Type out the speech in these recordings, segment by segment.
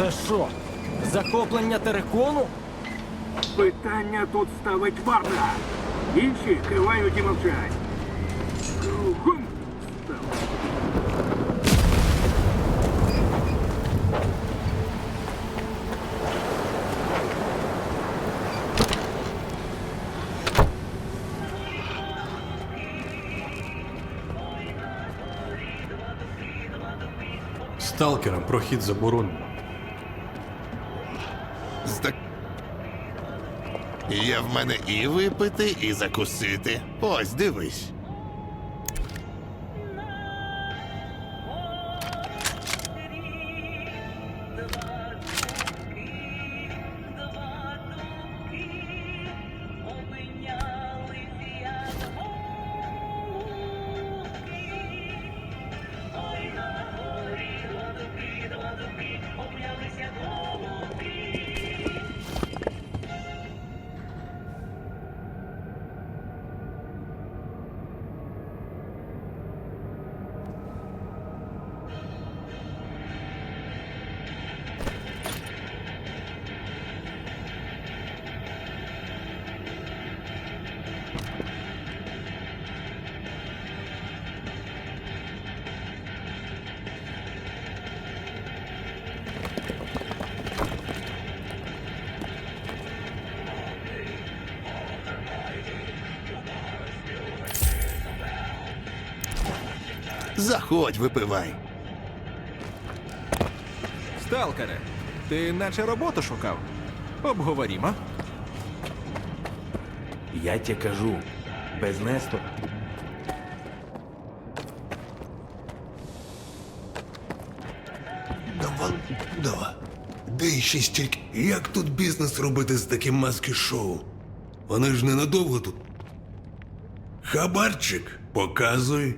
Це що? Захоплення терикону? Питання тут ставить варта. Інші кивають і мовчать. Кругом. Сталкерам прохід заборонено. Є в мене і випити, і закусити. Ось дивись. Заходь, випивай. Сталкере, ти наче роботу шукав? Обговорімо. Я тебе кажу, без Нестора. Давай, давай. Де ще стільки? Як тут бізнес робити з таким маски-шоу? Вони ж ненадовго тут. Хабарчик, показуй.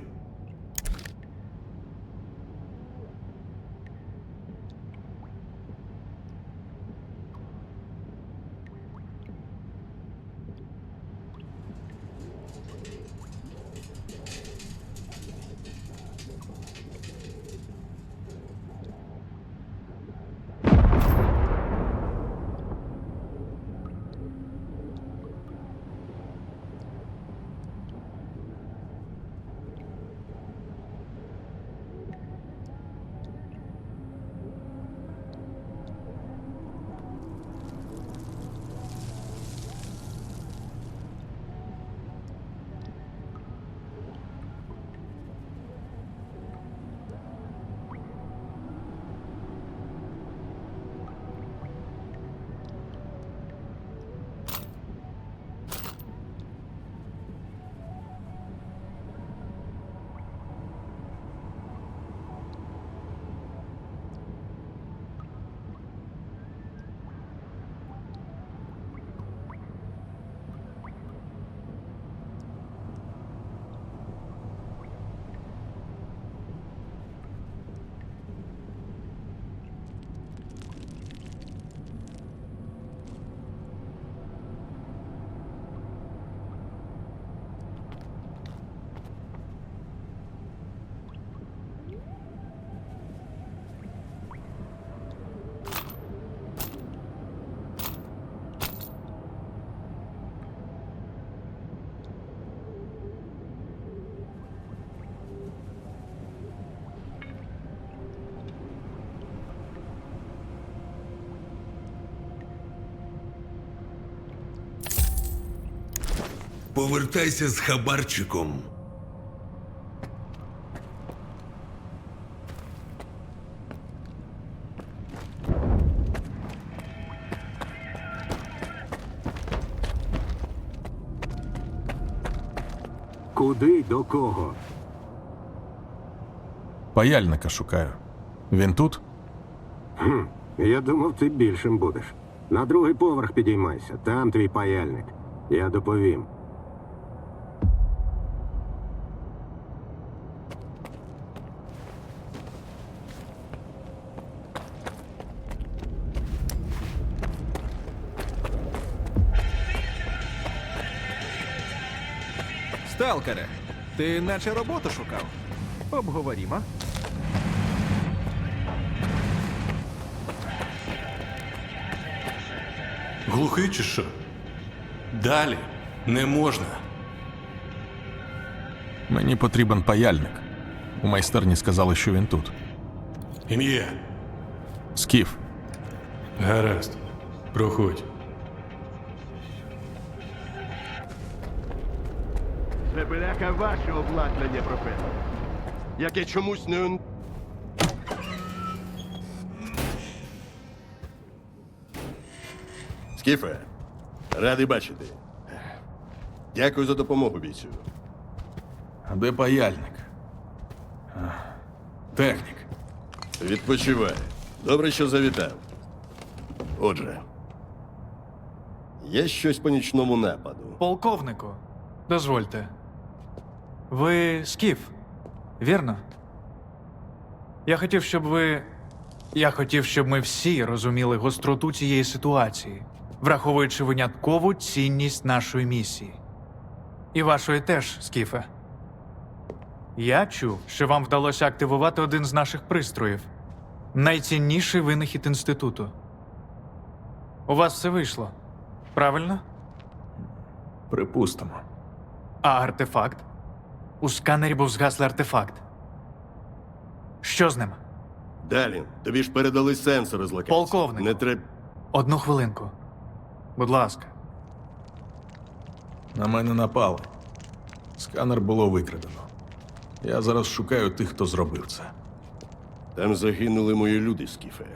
Повертайся з хабарчиком. Куди й до кого? Паяльника шукаю. Він тут? Я думав, ти більшим будеш. На другий поверх підіймайся, там твій паяльник. Я доповім. сталкере. Ти наче роботу шукав. Обговорімо. Глухий чи що? Далі не можна. Мені потрібен паяльник. У майстерні сказали, що він тут. Ім'я. Скіф. Гаразд. Проходь. Бляха ваше обладнання, професор. Яке чомусь не. Скіфе, радий бачити. Дякую за допомогу, бійцю. А де паяльник? Технік. Відпочивай. Добре, що завітав. Отже, є щось по нічному нападу. Полковнику, дозвольте. Ви скіф, вірно? Я хотів, щоб ви. Я хотів, щоб ми всі розуміли гостроту цієї ситуації, враховуючи виняткову цінність нашої місії. І вашої теж, скіфе. Я чув, що вам вдалося активувати один з наших пристроїв найцінніший винахід інституту. У вас все вийшло, правильно? Припустимо. А артефакт? У сканері був згаслий артефакт. Що з ним? Далі, тобі ж передали сенсори з локації. Полковнику. Не треба. Одну хвилинку. Будь ласка. На мене напали. Сканер було викрадено. Я зараз шукаю тих, хто зробив це. Там загинули мої люди, Скіфе.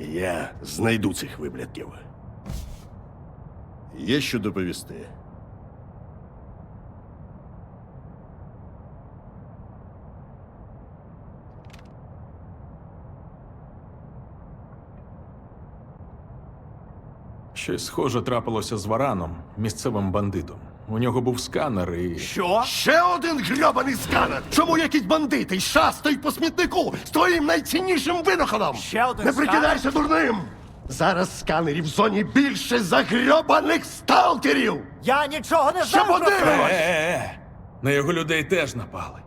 І я знайду цих виблядків. Є що доповісти. Щось схоже трапилося з Вараном, місцевим бандитом. У нього був сканер і. Що? Ще один грьобаний сканер! Чому якісь бандити шастають по смітнику з твоїм найціннішим винаходом? Ще один Не прикидайся дурним! Зараз сканерів в зоні більше за грьобаних сталкерів! Я нічого не Ще подивимось! Е-е-е! На його людей теж напали.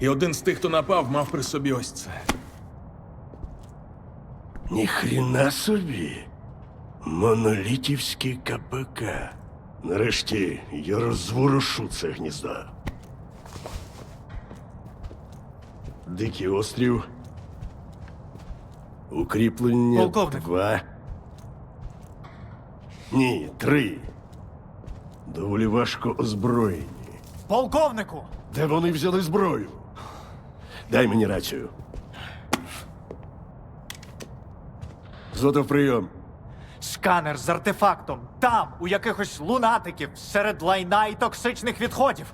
І один з тих, хто напав, мав при собі ось це. Ніхріна собі. Монолітівський КПК. Нарешті я розворушу це гніздо. Дикий острів. Укріплення. Полковник. Два. Ні, три. Доволі важко озброєні. Полковнику! Де вони взяли зброю? Дай мені рацію. Зотов прийом. Сканер з артефактом. Там, у якихось лунатиків, серед лайна і токсичних відходів.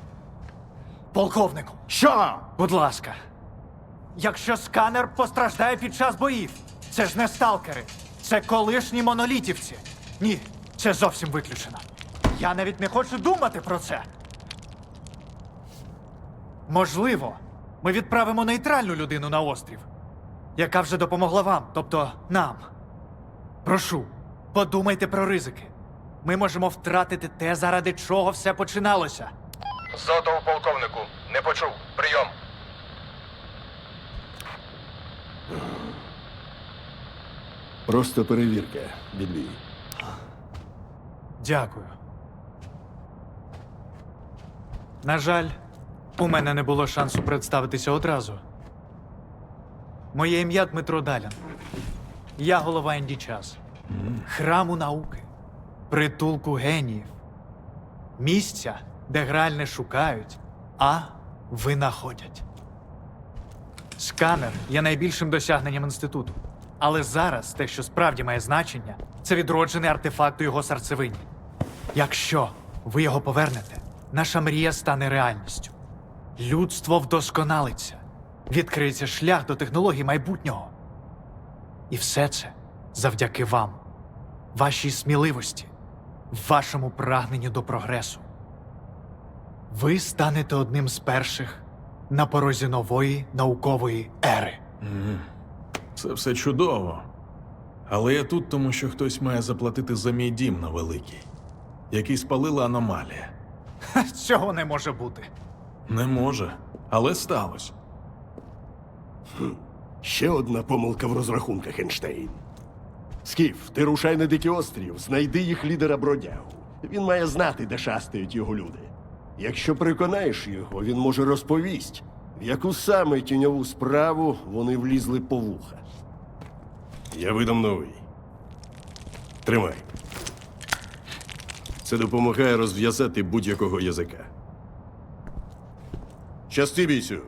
Полковнику, Що? будь ласка. Якщо сканер постраждає під час боїв, це ж не сталкери, це колишні монолітівці. Ні, це зовсім виключено. Я навіть не хочу думати про це. Можливо, ми відправимо нейтральну людину на острів, яка вже допомогла вам, тобто нам. Прошу, подумайте про ризики. Ми можемо втратити те, заради чого все починалося. Зотов полковнику. Не почув. Прийом. Просто перевірка, відбій. Дякую. На жаль, у мене не було шансу представитися одразу. Моє ім'я Дмитро Далян. Я голова Індічас, храму науки, притулку геніїв, місця, де граль не шукають, а винаходять. Сканер є найбільшим досягненням інституту. Але зараз те, що справді має значення, це відроджений артефакт у його серцевині. Якщо ви його повернете, наша мрія стане реальністю. Людство вдосконалиться, відкриється шлях до технологій майбутнього. І все це завдяки вам, вашій сміливості, вашому прагненню до прогресу. Ви станете одним з перших на порозі нової наукової ери. Це все чудово. Але я тут, тому що хтось має заплатити за мій дім на великий, який спалила аномалія. Ха, Цього не може бути. Не може, але сталося. Ще одна помилка в розрахунках, Ейнштейн. Скіф, ти рушай на дикий острів, знайди їх лідера бродягу. Він має знати, де шастають його люди. Якщо переконаєш його, він може розповість, в яку саме тіньову справу вони влізли по вуха. Я видам новий. Тримай. Це допомагає розв'язати будь-якого язика. Щасти бійцю.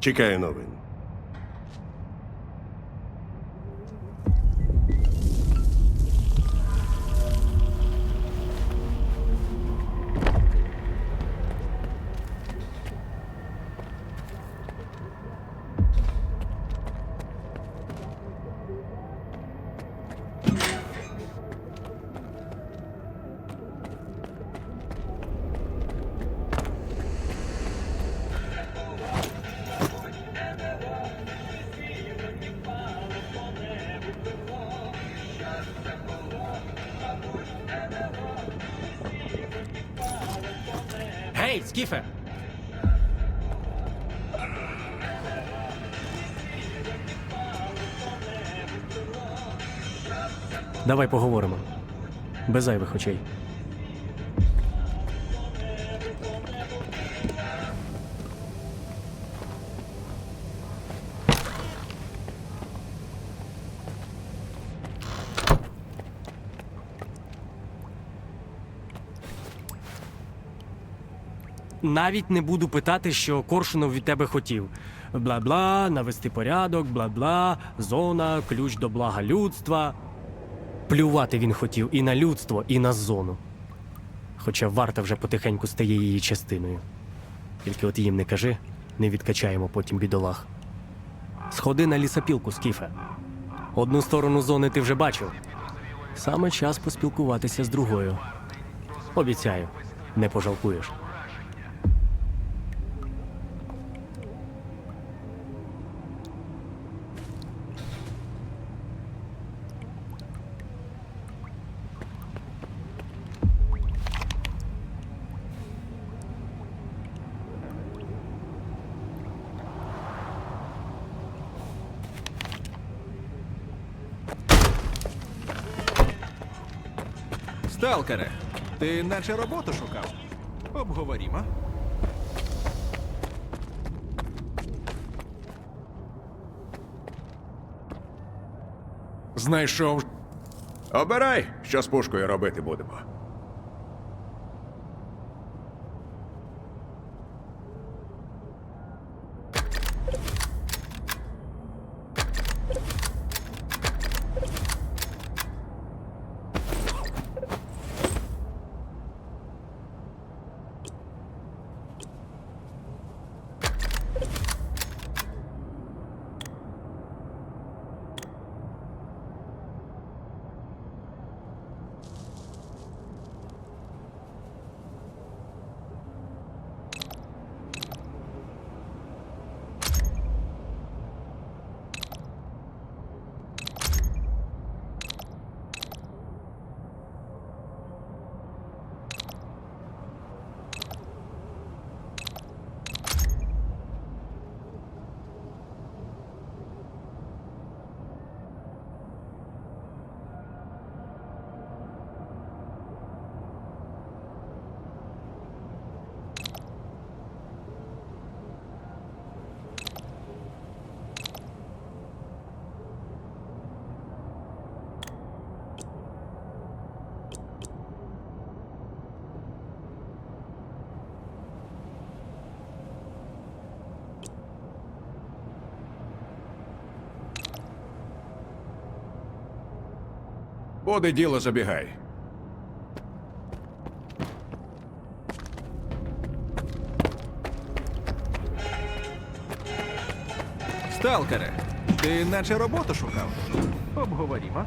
Чекаю новин. Скіфе! Давай поговоримо. Без зайвих очей. Навіть не буду питати, що Коршунов від тебе хотів. Бла-бла, навести порядок, бла-бла, зона, ключ до блага людства. Плювати він хотів і на людство, і на зону. Хоча варта вже потихеньку стає її частиною. Тільки от їм не кажи, не відкачаємо потім бідолах. Сходи на лісопілку, Скіфе. Одну сторону зони ти вже бачив. Саме час поспілкуватися з другою. Обіцяю, не пожалкуєш. Наче роботу шукав? Обговорімо. Знайшов. Обирай, що з пушкою робити будемо. Буде діло, забігай. Сталкере, ти наче роботу шукав? Обговорімо.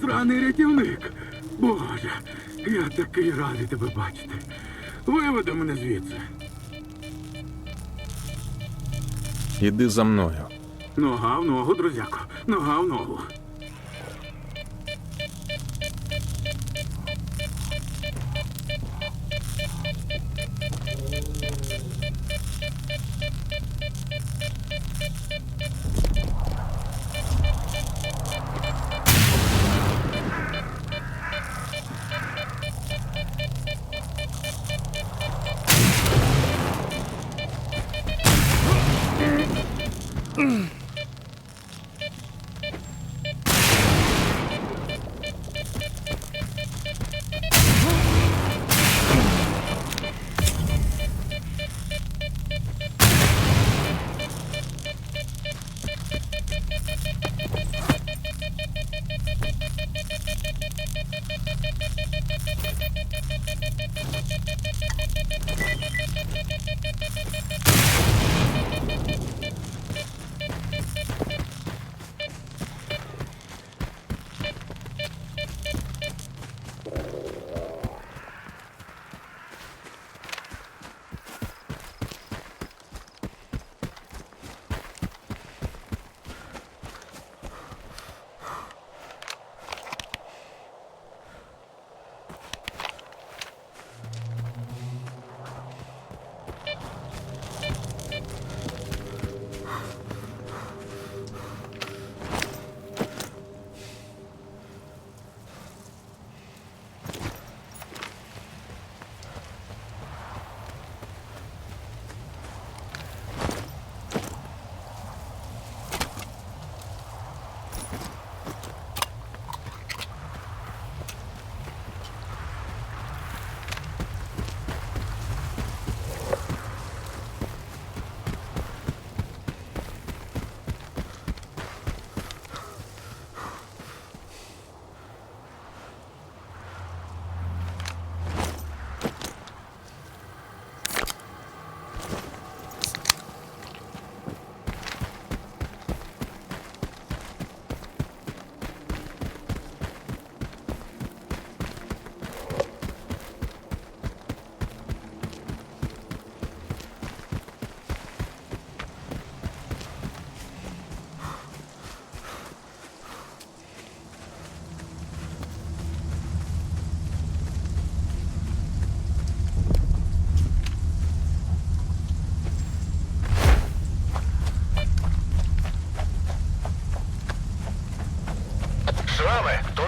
Ти сраний рятівник. Боже, я такий радий тебе бачити. Виведи мене звідси. Іди за мною. Нога в ногу, друзяко. Нога в ногу.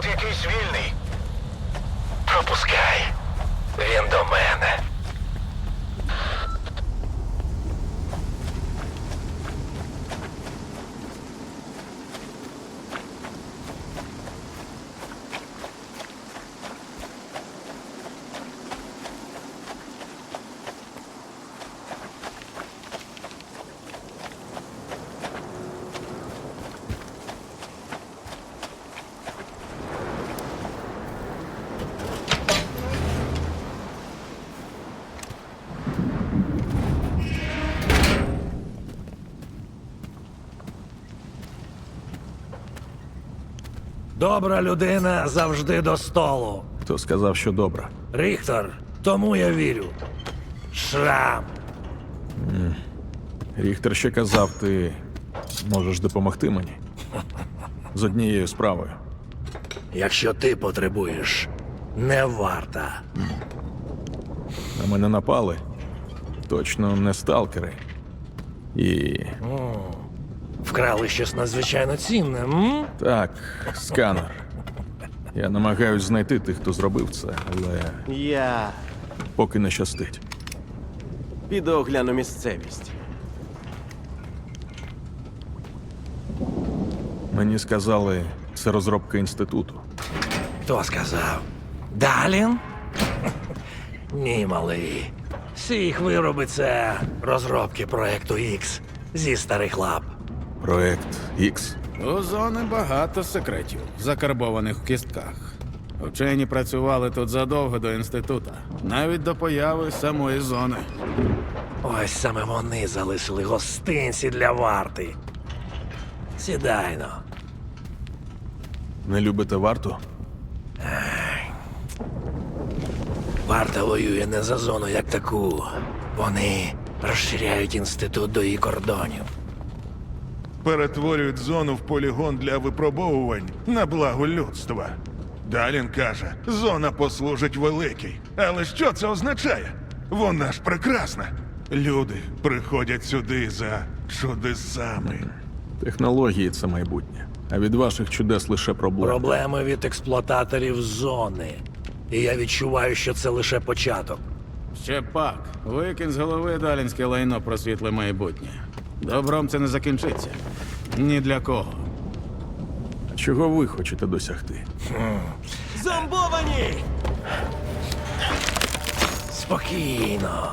якийсь вільний. Добра людина завжди до столу. Хто сказав, що добре? Ріхтор, тому я вірю. Шрам. Ріхтер ще казав, ти можеш допомогти мені з однією справою. Якщо ти потребуєш, не варта. На мене напали. Точно не сталкери. І Вкрали щось надзвичайно цінне, м? так, сканер. Я намагаюсь знайти тих, хто зробив це, але Я поки не щастить. піду огляну місцевість. Мені сказали, це розробка інституту. Хто сказав? Далін? Ні, малий. Всі їх вироби це розробки проекту X зі старих лап. Проект X. У зони багато секретів, закарбованих в кістках. Вчені працювали тут задовго до інститута, навіть до появи самої зони. Ось саме вони залишили гостинці для варти. Сідайно. Не любите варту? Варта воює не за зону як таку. Вони розширяють інститут до її кордонів. Перетворюють зону в полігон для випробовувань на благо людства. Далін каже, зона послужить великій. Але що це означає? Вона ж прекрасна. Люди приходять сюди за чудесами. Технології це майбутнє. А від ваших чудес лише проблеми. Проблеми від експлуататорів зони. І я відчуваю, що це лише початок. Ще пак. Викинь з голови далінське лайно про світле майбутнє. Добром це не закінчиться. Ні для кого. Чого ви хочете досягти? Зомбовані! Спокійно.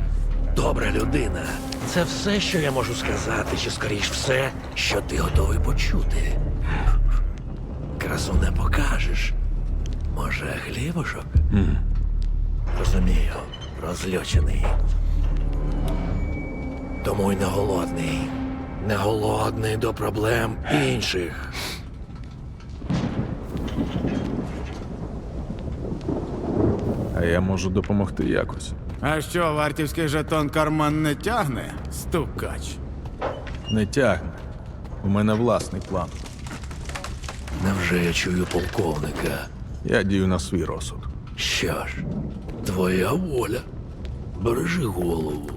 Добра людина. Це все, що я можу сказати, чи скоріш все, що ти готовий почути. Красу не покажеш. Може, хлібушок? Розумію, розлючений. Тому й не голодний. Не голодний до проблем інших. А я можу допомогти якось. А що, вартівський жетон карман не тягне? Стукач. Не тягне. У мене власний план. Невже я чую полковника? Я дію на свій розсуд. Що ж, твоя воля. Бережи голову.